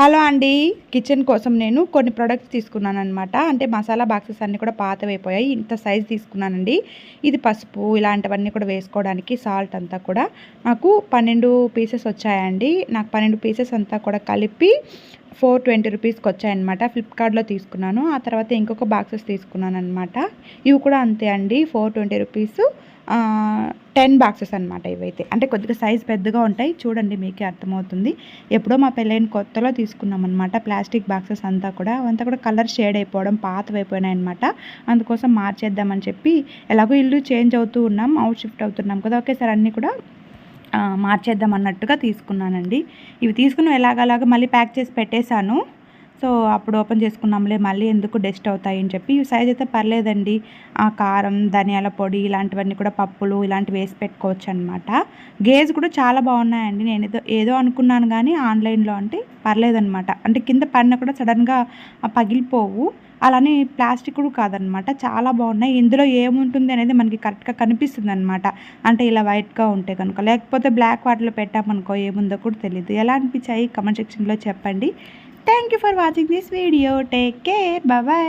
Hello అండి. Kitchen కోసం నేను కొన్ని ప్రొడక్ట్స్ తీసుకున్నాను అనమాట అంటే మసాలా బాక్సెస్ అన్నీ కూడా పాతవైపోయాయి. ఇంత సైజ్ తీసుకున్నానండి. ఇది పసుపు ఇలాంటివన్నీ కూడా వేసుకోవడానికి సాల్ట్ అంతా కూడా. నాకు పన్నెండు పీసెస్ వచ్చాయండి. నాకు పన్నెండు పీసెస్ అంతా కూడా కలిపి ఫోర్ ట్వంటీ రూపీస్కి వచ్చాయన్నమాట ఫ్లిప్కార్ట్లో తీసుకున్నాను. ఆ తర్వాత ఇంకొక బాక్సెస్ తీసుకున్నాను అనమాట ఇవి కూడా అంతే అండి. Four twenty rupees. Ten boxes అనమాట ఇవైతే. అంటే కొద్దిగా సైజ్ పెద్దగా ఉంటాయి. చూడండి మీకే అర్థమవుతుంది. ఎప్పుడో మా పెళ్ళైన కొత్తలో తీసుకున్నాం అనమాట ప్లాస్టిక్ బాక్సెస్ అంతా కూడా. అంతా కూడా కలర్ షేడ్ అయిపోవడం పాతవైపోయినాయి అనమాట అందుకోసం మార్చేద్దామని చెప్పి ఎలాగో ఇల్లు చేంజ్ అవుతూ ఉన్నాం. అవుట్ షిఫ్ట్ అవుతున్నాం కదా. ఒకేసారి అన్నీ కూడా మార్చేద్దాం అన్నట్టుగా తీసుకున్నానండి. ఇవి తీసుకుని ఎలాగలాగా మళ్ళీ ప్యాక్ చేసి పెట్టేశాను. సో అప్పుడు ఓపెన్ చేసుకున్నాంలే మళ్ళీ ఎందుకు డస్ట్ అవుతాయి అని చెప్పి. సైజ్ అయితే పర్లేదండి. ఆ కారం ధనియాల పొడి ఇలాంటివన్నీ కూడా పప్పులు ఇలాంటివి వేసి పెట్టుకోవచ్చు అనమాట గేజ్ కూడా చాలా బాగున్నాయండి. నేను ఏదో ఏదో అనుకున్నాను కానీ ఆన్లైన్లో అంటే పర్లేదనమాట అంటే కింద పడిన కూడా సడన్గా పగిలిపోవు. అలానే ప్లాస్టిక్ కూడా కాదనమాట చాలా బాగున్నాయి. ఇందులో ఏముంటుంది అనేది మనకి కరెక్ట్గా కనిపిస్తుంది అనమాట అంటే ఇలా వైట్గా ఉంటే కనుక. లేకపోతే బ్లాక్ వాటర్లో పెట్టామనుకో ఏముందో కూడా తెలియదు ఎలా అనిపించాయి? కమెంట్ సెక్షన్లో చెప్పండి. Thank you for watching this video. Take care. Bye-bye.